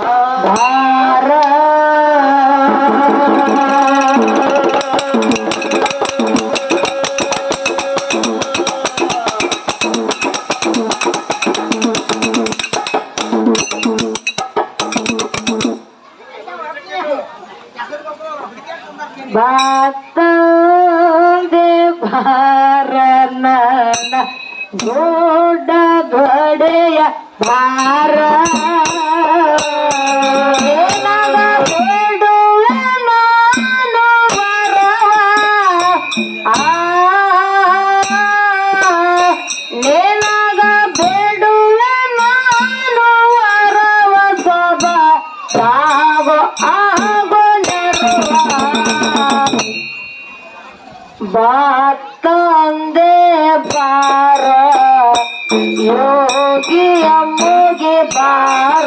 धा बातंदे पार योगी अम्मोगे पार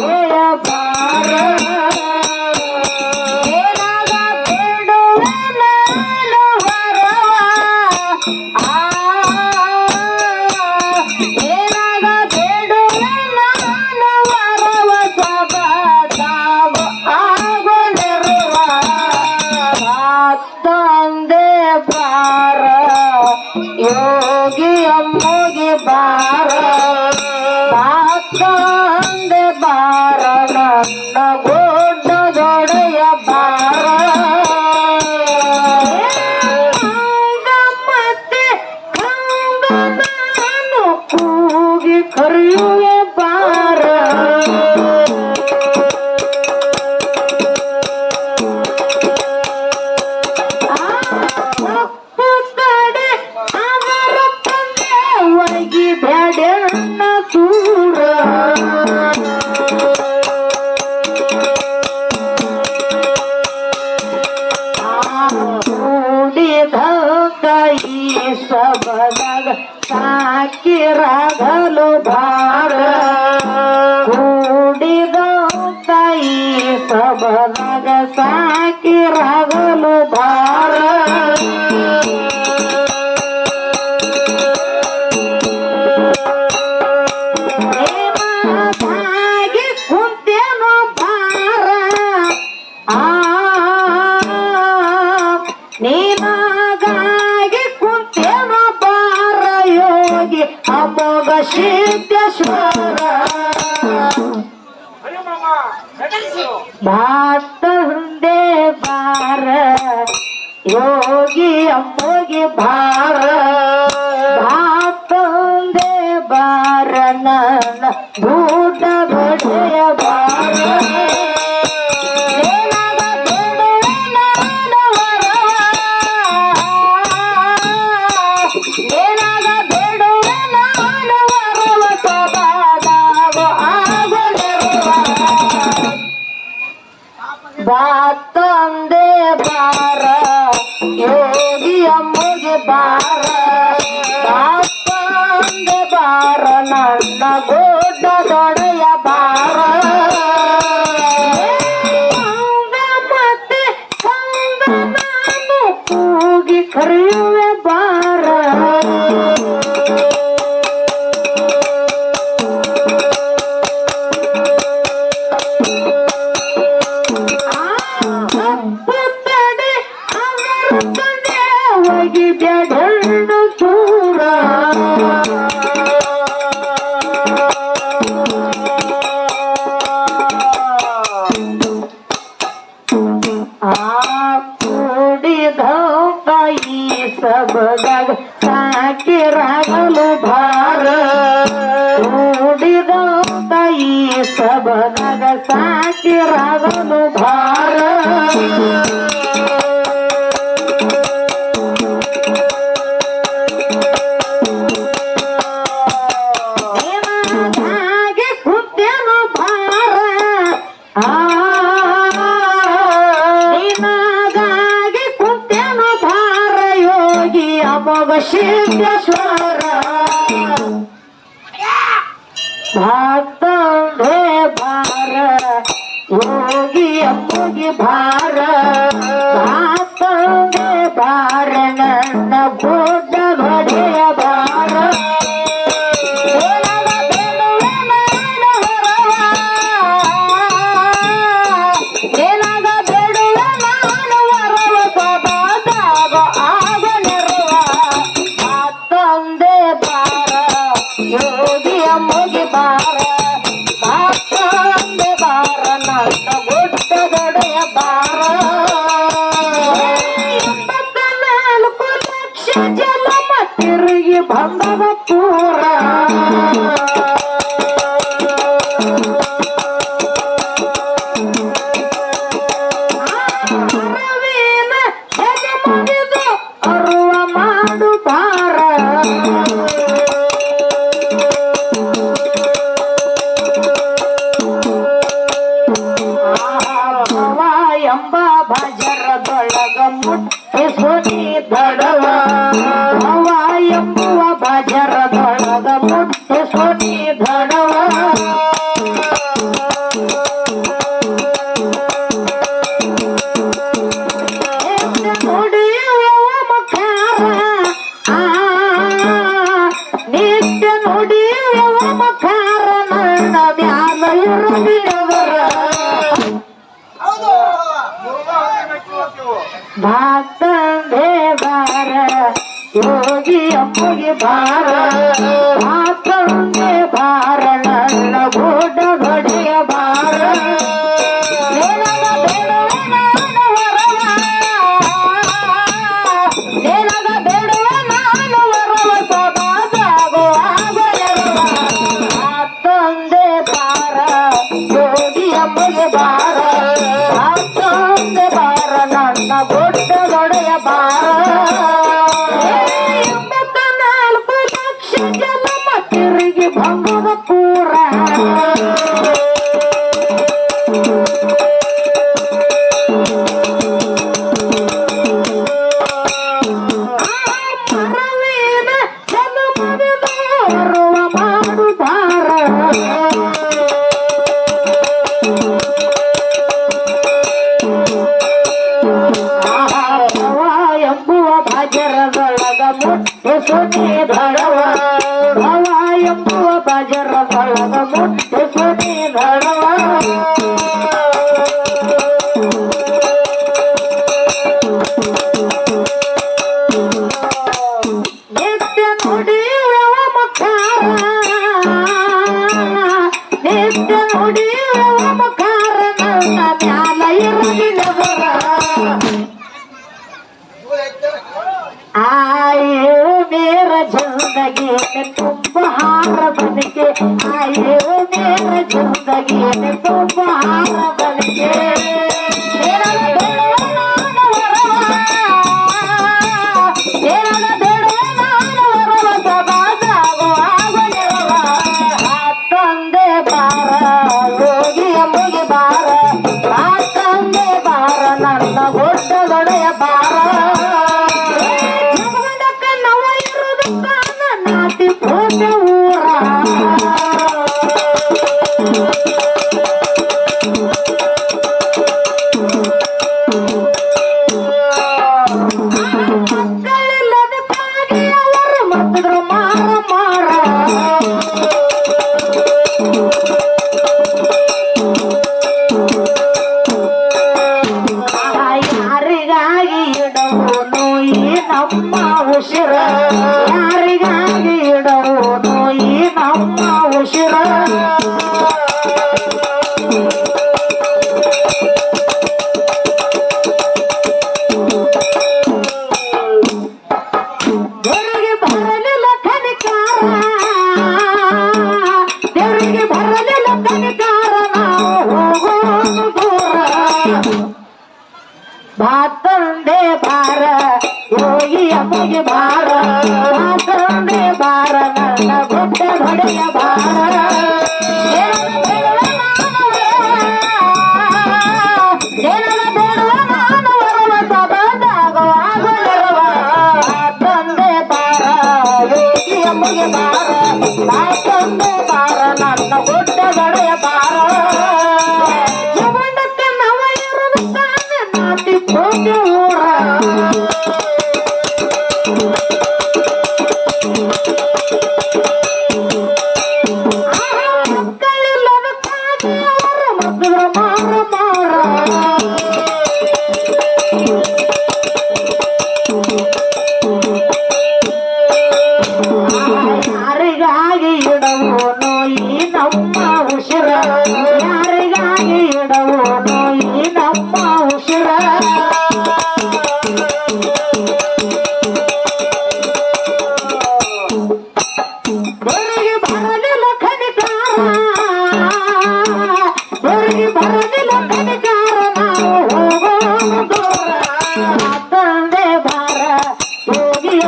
सब सा ভাই सिद्धेश्वर भक्त भार योगी अपुगी भारत। ಬಂದವ. ಭಾತಂದೆ ಭಾರ ಯೋಗಿ ಅಪ್ಪಗೆ ಭಾರ.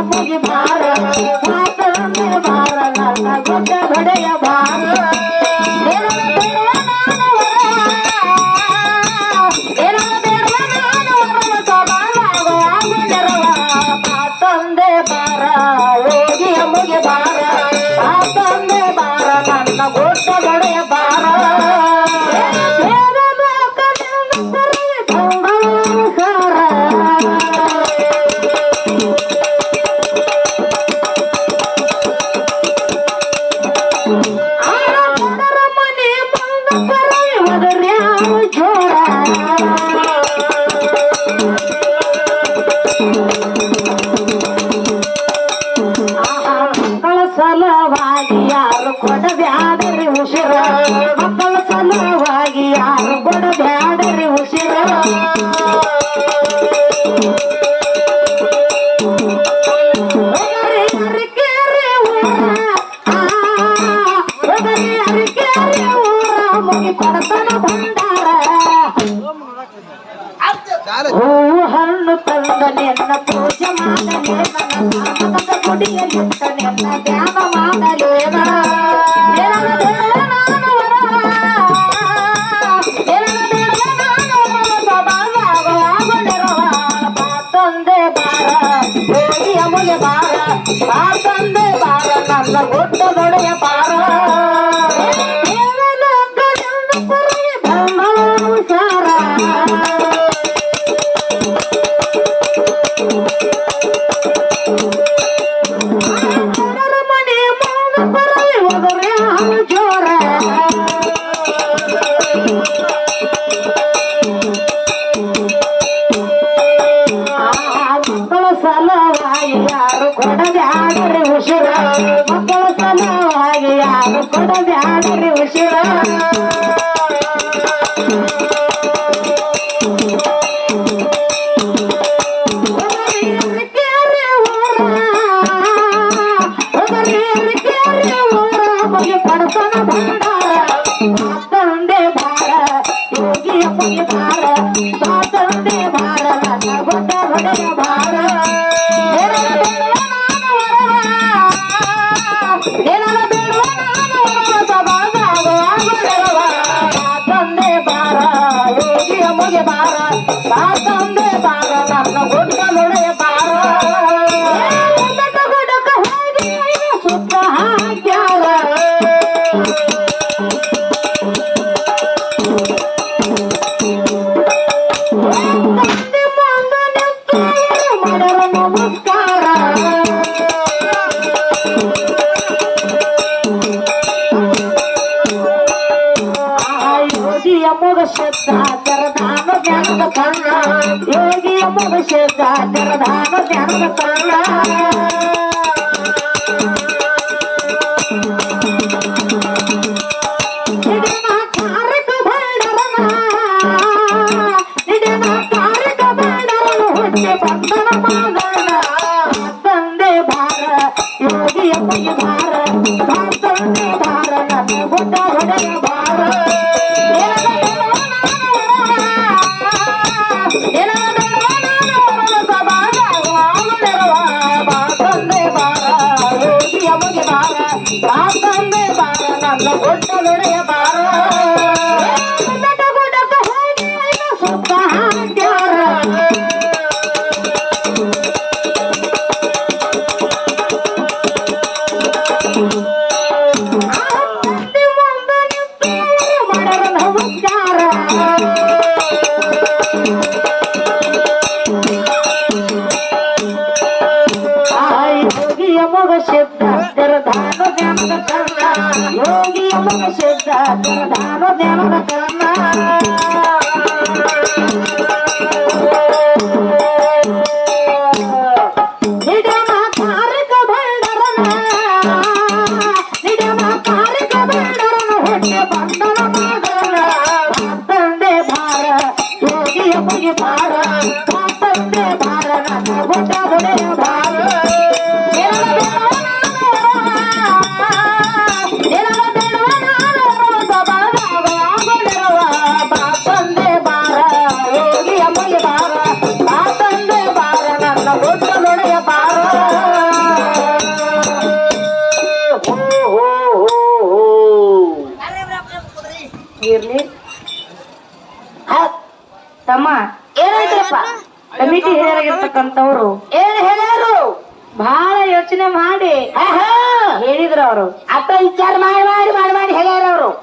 புகி மாற மாற நல்ல கொண்ட விடைய நான் தந்து வார நல்ல ஒட்டனுடைய ಕಣ್ಣ ಯೋಗಿಯ ಮನುಷ್ಯ ಧ್ಯಾನದ ಕಣ್ಣ ತಾತಂದೆ ಬಾರ ನನ್ನ ಕೊಟ್ಟ ದೊಡ್ಡ ದೊಡೆಯ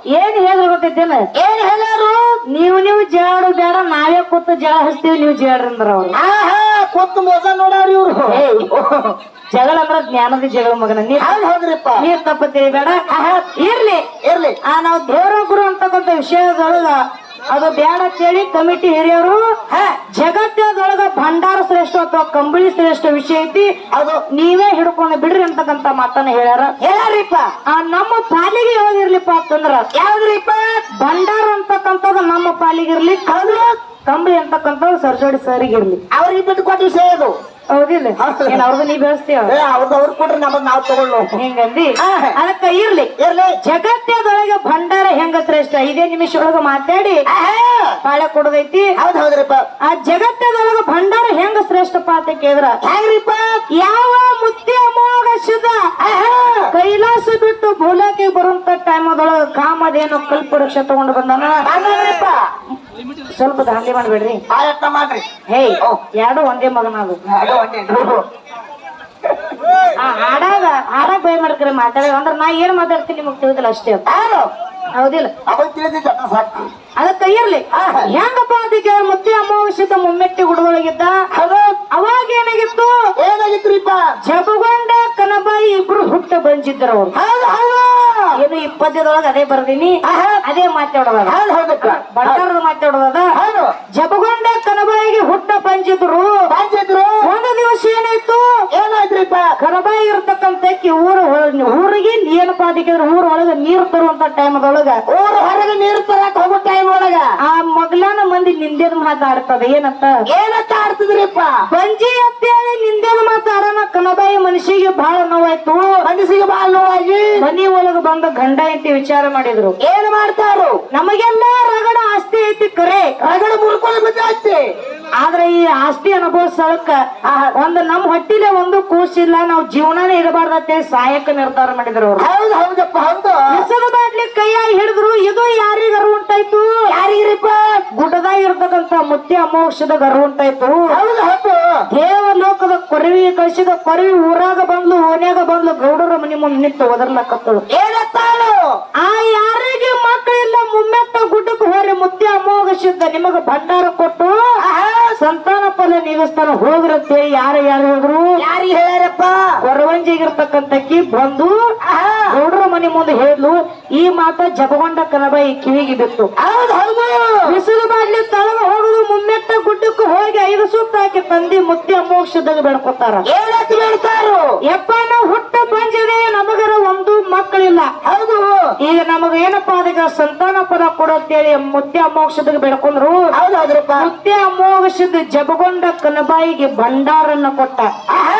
ಏನ್ ಗೊತ್ತಿದ್ದೇನ ಏನ್ ಹೇಳ್ಯಾರು? ನೀವು ನೀವು ಜಾಡು ಬೇಡ ನಾವೇ ಕೂತು ಜಳ ಹಚ್ತೀವಿ ನೀವು ಜಾಡ್ರಂದ್ರ ಅಂದ್ರ ಅವ್ರು. ಕೂತು ಮೋಸ ನೋಡಾರಿ ಇವ್ರು. ಜಗಳ ಅಂದ್ರ ಜ್ಞಾನದ ಜಗಳ ಮಗನ. ನೀರ್ ಹೋದ್ರಿಪ್ಪ. ನೀರ್ ತಪ್ಪ ಬೇಡ ಇರ್ಲಿ. ಇರ್ಲಿ. ಆ ನಾವು ದೇವರ ಗುರು ಅಂತಕ್ಕಂಥ ವಿಷಯದೊಳಗ ಅದು ಬೇಡ ಅಂತೇಳಿ ಕಮಿಟಿ ಹಿರಿಯರು ಜಗತ್ತದೊಳಗ ಭಂಡಾರ ಶ್ರೇಷ್ಠ ಅಥವಾ ಕಂಬಳಿ ಶ್ರೇಷ್ಠ ವಿಷಯ ಐತಿ ಅದು ನೀವೇ ಹಿಡ್ಕೊಂಡು ಬಿಡ್ರಿ ಅಂತಕ್ಕಂತ ಮಾತನ್ನ ಹೇಳ್ಯಾರ. ಹೇಳ್ಯಾರಿಪ್ಪ ಆ ನಮ್ಮ ಪಾಲಿಗೆ ಯಾವ್ದಿರ್ಲಿಪ್ಪ ಅಂತಂದ್ರ ಯಾವ್ದ್ರಿಪ್ಪ? ಭಂಡಾರ ಅಂತಕ್ಕಂಥದ್ದು ನಮ್ಮ ಪಾಲಿಗಿರ್ಲಿ ಕಂಬಳಿ ಅಂತಕ್ಕಂಥದ್ದು ಸರ್ಜೋಡಿ ಸರಿಗಿರ್ಲಿ ಅವ್ರಿಗೆ ಬಿಟ್ಟು ಕೊಟ್ಟು ಸೇದು ಅದು. ಹೌದಿಲ್ಲ. ಏನ್ ಅವ್ರದ್ದು ನೀ ಬೆಳೆಸ್ತೀವ ಅವ್ರದ್ದು ಅವ್ರು ಕೊಡ್ರಿ ನಮಗ್ ನಾವ್ ತಗೊಳ್ಳೋ ಹಿಂಗಂದಿ? ಅದಕ್ಕ ಇರ್ಲಿ. ಇರ್ಲಿ. ಜಗತ್ತದೊಳಗೆ ಭಂಡಾರ ಹೆಂಗ ಶ್ರೇಷ್ಠ ಐದೇ ನಿಮಿಷ ಒಳಗ ಮಾತಾಡಿ. ಪಾಳೆ ಕೊಡದೈತಿ. ಹೌದ್ ಹೌದ್ರಿಪ್ಪ. ಆ ಜಗತ್ತದೊಳಗ ಭಂಡಾರ ಹೆಂಗ ಶ್ರೇಷ್ಠಪ್ಪ ಅಂತ ಕೇಳಿದ್ರ? ಹೆಂಗ್ರಿಪ್ಪ ಯಾವ ಮುತ್ತಿ ಅಮೋಘ ಶುದ್ಧ ಕೈಲಾಸ ಬಿಟ್ಟು ಭೂಲಕ್ಕೆ ಬರುವಂತ ಟೈಮ್ ಅದೊಳಗ ಕಾಮದೇನು ಕಲ್ಪವೃಕ್ಷ ತಗೊಂಡು ಬಂದಾನ ಸ್ವಲ್ಪ ದಾಂಧಿ ಮಾಡ್ಬೇಡ್ರಿ. ಮಾಡ್ರಿ. ಹೇ ಎರಡು ಒಂದೇ ಮಗನ ಅದು ಆಡಾಗ ಒಂದೇ. ಆ ಹಾಡಾಗ ಹಾಡಾಗ ಭಯ ಮಾಡ್ಕರೆ ಮಾತಾಡ ಅಂದ್ರೆ ನಾ ಏನ್ ಮಾತಾಡ್ತೀನಿ ನಿಮಗ್ ತಿಳಿದಿಲ್ಲ ಅಷ್ಟೇ. ಹೌದಿಲ್ಲ. ಅವಾಗ ತಿಳಿದಿದ್ದ ಸಾಕು. ಕೇಳ ಇರ್ಲಿ. ಹೆಂಗಪ್ಪ ಅದಕ್ಕೆ ಮುತ್ತಿ ಅಮಾವಾಸ್ಯದ ಮುಮ್ಮೆಟ್ಟಿ ಗುಡದೊಳಗಿದ್ದ? ಅವಾಗ ಏನಾಗಿತ್ತು? ಏನಾಗಿತ್ರಿಪ್ಪ ಜಪಗೊಂಡ ಕನಬಾಯಿ ಇಬ್ರು ಹುಟ್ಟ ಬಂಜಿದ್ರು ಅವ್ರು ಏನು ಈ ಪದ್ಯದೊಳಗ ಅದೇ ಬರ್ದೀನಿ? ಅದೇ ಮಾತಾಡೋದ ಬಂಡಾರದ ಮಾತಾಡೋದ ಹೌದು. ಜಪಗೊಂಡ ಕನಬಾಯಿಗೆ ಹುಟ್ಟ ಬಂಜಿದ್ರು ಬಂದಿದ್ರು ಒಂದು ದಿವಸ ಏನಾಯ್ತು ಏನಾಯ್ತ್ರಿಪ್ಪ ಕನಬಾಯಿ ಇರ್ತಕ್ಕಂತಕ್ಕಿ ಊರು ಊರಿಗೆ ಏನಪ್ಪಾ ಅದಕ್ಕೆ ಊರ ಒಳಗ ನೀರು ತರುವಂತ ಟೈಮ್ದೊಳಗ ಊರು ಹೊರಗೆ ನೀರು ತರಕ್ ಹೋಗೋ ಟೈಮ್ ಒಳಗ. ಆ ಮಗ್ಲಾನ ಮಂದಿ ನಿಂದೇದ್ ಮಾತಾಡ್ತದ ಏನಂತ? ಏನಂತ ಆಡ್ತಿದ್ರಿಪ್ಪ? ಬಂಜಿ ಅಂತೇಳಿ ನಿಂದೇದ್ ಮಾತಾಡೋಣ ಕನಬಾಯಿ ಮನುಷ್ಯಗೆ ಬಹಳ ನೋವಾಯ್ತು. ಮನಸ್ಸಿಗೆ ಬಹಳ ನೋವಾಗಿ ಮನಿ ಒಳಗ ಬಂದ ಗಂಡ ಐತಿ ವಿಚಾರ ಮಾಡಿದ್ರು. ಏನ್ ಮಾಡ್ತಾರು? ನಮಗೆಲ್ಲ ರಗಡ ಆಸ್ತಿ ಐತಿ ಕರೆ. ರಗಡ ಮುಳ್ಕೊಂಡು ಆಸ್ತಿ ಆದ್ರೆ ಈ ಆಸ್ತಿ ಅನುಭವ ಸ್ಥಳಕ್ಕ ಒಂದು ನಮ್ ಹೊಟ್ಟಿಲೆ ಒಂದು ಕೂಸಿಲ್ಲ ನಾವು ಜೀವನನೇ ಇರಬಾರ್ದು ಸಹಾಯಕ ನಿರ್ಧಾರ ಮಾಡಿದ್ರು ಅವ್ರು. ಹೌದು ಹೌದಪ್ಪ ಹೌದು. ಹೆಸರು ಬಾಟ್ಲಿ ಕೈಯಾಗಿ ಹಿಡಿದ್ರು ಇದು ಯಾರಿಗ ಅರು ಉಂಟಾಯ್ತು? ಯಾರಿಗ್ರಿಪ್ಪ? ಗುಡ್ಡದಾಗ ಇರ್ತಕ್ಕಂತ ಮುತ್ತಿ ಅಮೋಕ್ಷದ ಗರ್ವ ಉಂಟಾಯ್ತು. ಹೌದು ಹೌದು. ದೇವ ಲೋಕದ ಕೊರವಿ ಕಳಿಸಿದ ಕೊರವಿ ಊರಾಗ ಬಂದ್ಲು ಓನ್ಯಾಗ ಬಂದ್ಲು ಗೌಡರ ಮನಿ ಮುಂದೆ ನಿಂತು ಒದರ್ಲಕತ್ತಳು. ಏನತ್ತಾಳು? ಆ ಯಾರಿಗೆ ಮಕ್ಕಳಿಲ್ಲ ಮುಮ್ಮೆತ್ತ ಗುಡ್ಡಕ್ಕೆ ಹೋರಿ ಮುತ್ತಿ ಅಮೋಘ ಸಿದ್ಧ ನಿಮಗ ಭಂಡಾರ ಕೊಟ್ಟು ಸಂತಾನ ಫಲ ನೀಗಿಸ್ತಾನ ಹೋಗ್ರಂತೆ ಯಾರು ಯಾರು ಹೋದ್ರು? ಯಾರು ಹೇಳ್ಯಾರಪ್ಪ? ಕೊರವಂಜಿಗಿರ್ತಕ್ಕಂತಕ್ಕಿ ಬಂದು ಗೌಡ್ರ ಮನೆ ಮುಂದೆ ಹೇಳಿದ್ಲು ಈ ಮಾತ ಜಪಗೊಂಡ ಈ ಕಿವಿಗೆ ಬಿತ್ತು. ಹೌದು ಹೌದು! ಬಿಸಿಲು ಬಾಡ್ಲಿ ತಳಗ ಹೋಗುದು ಮುಮ್ಮೆತ್ತ ಗುಡ್ಡಕ್ಕೆ ಹೋಗಿ ಐದು ಸುತ್ತ ಹಾಕಿ ತಂದಿ ಮುತ್ತಿ ಅಮೋಕ್ಷದಾಗ ಬೆಳ್ಕೊತಾರ ಯಪ್ಪ ನಾವು ಹುಟ್ಟ ಬಂದಿದೆ ನಮಗರ ಒಂದು ಮಕ್ಕಳಿಲ್ಲ. ಹೌದು! ಈಗ ನಮಗ ಏನಪ್ಪಾ ಅದಕ್ಕೆ ಸಂತಾನ ಪದ ಅಂತೇಳಿ ಮುತ್ತಿ ಅಮೋಕ್ಷದಾಗ ಬೆಳ್ಕೊಂಡ್ರು ಹೌದು ಹೌದ್ರಪ್ಪ. ಮುತ್ಯ ಅಮೋಘಸಿದ ಜಬಗೊಂಡ ಕನಬಾಯಿಗೆ ಭಂಡಾರನ್ನ ಕೊಟ್ಟ. ಆಹಾ!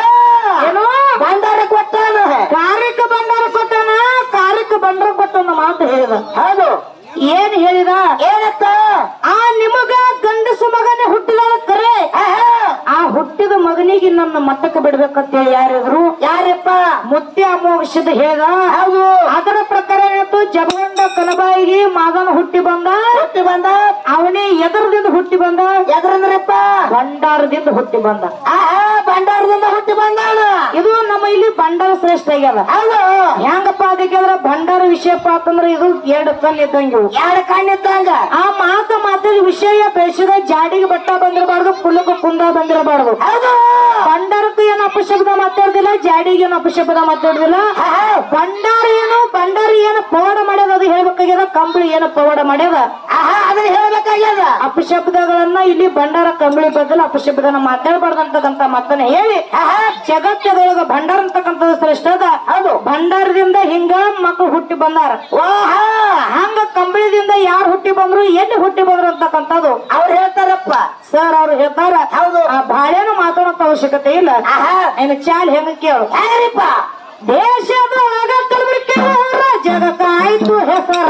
ಏನು? ಭಂಡಾರ ಕೊಟ್ಟಾನ ಕಾರ್ಯಕ್ಕೆ ಭಂಡಾರ ಕೊಟ್ಟನ? ಕಾರ್ಯಕ್ಕೆ ಭಂಡಾರ ಕೊಟ್ಟನ ಮಾತು ಹೇಳಿದ. ಹೌದು. ಏನ್ ಹೇಳಿದ? ಏನತ್ತ? ಆ ನಿಮಗ ಗಂಡಸು ಮಗನೇ ಹುಟ್ಟಿದ ಕರೆ! ಆ ಹುಟ್ಟಿದ ಮಗನಿಗೆ ನನ್ನ ಮಟ್ಟಕ್ಕೆ ಬಿಡ್ಬೇಕಂತೇಳಿ ಯಾರಿದ್ರು? ಯಾರಪ್ಪ? ಮುತ್ತೆ ಅಮೋಷದ ಹೇಗ? ಹೌದು. ಅದರ ಪ್ರಕಾರ ಏನಾಯ್ತು? ಜಬಂಡ ಕಲಬಾಯಿಗೆ ಮಗನ ಹುಟ್ಟಿ ಬಂದ. ಹುಟ್ಟಿ ಬಂದ. ಅವನೇ ಎದರದಿಂದ ಹುಟ್ಟಿ ಬಂದ. ಎದರಂದ್ರಪ್ಪ? ಭಂಡಾರದಿಂದ ಹುಟ್ಟಿ ಬಂದ. ಆಹಾ ಭಂಡಾರದಿಂದ ಹುಟ್ಟಿ ಬಂದ ಇದು ನಮ್ಮ ಇಲ್ಲಿ ಭಂಡಾರ ಶ್ರೇಷ್ಠ ಆಗ್ಯದ. ಹೌದು. ಹೆಂಗಪ್ಪ ಅದಕ್ಕೆ ಭಂಡಾರ ವಿಷಯಪ್ಪ ಅಂತಂದ್ರೆ ಇದು ಎರಡು ಕಣ್ಣಿದ್ದಂಗೆ. ಎರಡು ಕಣ್ಣಿದ್ದಂಗ ಆ ವಿಷಯ ಬೇಸಿದ ಜಾಡಿಗೆ ಬಟ್ಟ ಬಂದಿರಬಾರ್ದು ಕುಲ್ಲಕ್ಕೆ ಕುಂದ ಬಂದಿರಬಾರ್ದು. ಜಾಡಿಗೆ ಏನು ಅಪಶಬ್ದ ಮಾತಾಡುದಿಲ್ಲ? ಭಂಡಾರ ಏನು ಭಂಡಾರ ಏನು ಪವಾಡ ಮಾಡ್ಯದ ಅದು ಹೇಳ್ಬೇಕಾಗ್ಯದ? ಕಂಬಳಿ ಏನು ಪವಾಡ ಮಾಡ್ಯದ? ಅದನ್ನ ಹೇಳ್ಬೇಕಾಗ್ಯದ? ಅಪಶಬ್ದಗಳನ್ನ ಇಲ್ಲಿ ಭಂಡಾರ ಕಂಬಳಿ ಬದಲು ಅಪಶಬ್ದನ ಮಾತಾಡಬಾರ್ದಂತಕ್ಕಂತ ಮಾತನ್ನ ಹೇಳಿ ಜಗತ್ತದೊಳಗ ಭಂಡಾರ ಅಂತಕ್ಕಂಥದ್ದು ಶ್ರೇಷ್ಠ ಅದ. ಹೌದು. ಭಂಡಾರದಿಂದ ಹಿಂಗ ಮಕ್ಕಳು ಹುಟ್ಟಿ ಬಂದಾರ. ಓಹಾ. ಹಂಗ ಕಂಬಳಿದಿಂದ ಯಾರು ಹುಟ್ಟಿ ಬಂದ್ರು ಎಲ್ಲಿ ಹುಟ್ಟಿ ಬಂದ್ರು ಅಂತಕ್ಕಂಥದ್ದು? ಅವ್ರು ಹೇಳ್ತಾರಪ್ಪ. ಸರ್ ಅವ್ರು ಹೇಳ್ತಾರ ಹೌದು. ಆ ಬಾಳೆನು ಮಾತಾಡೋಂತ ಅವಶ್ಯಕತೆ ಇಲ್ಲ. ಏನು ಚಾಲ್ ಹೆಂಗ ಕೇಳು. ಯಾರಿಪ್ಪ ದೇಶದೊಳಗ ಕಲಬುರಗಿ ಊರ ಜಗತ್ತಾಯ್ತು ಹೆಸರ.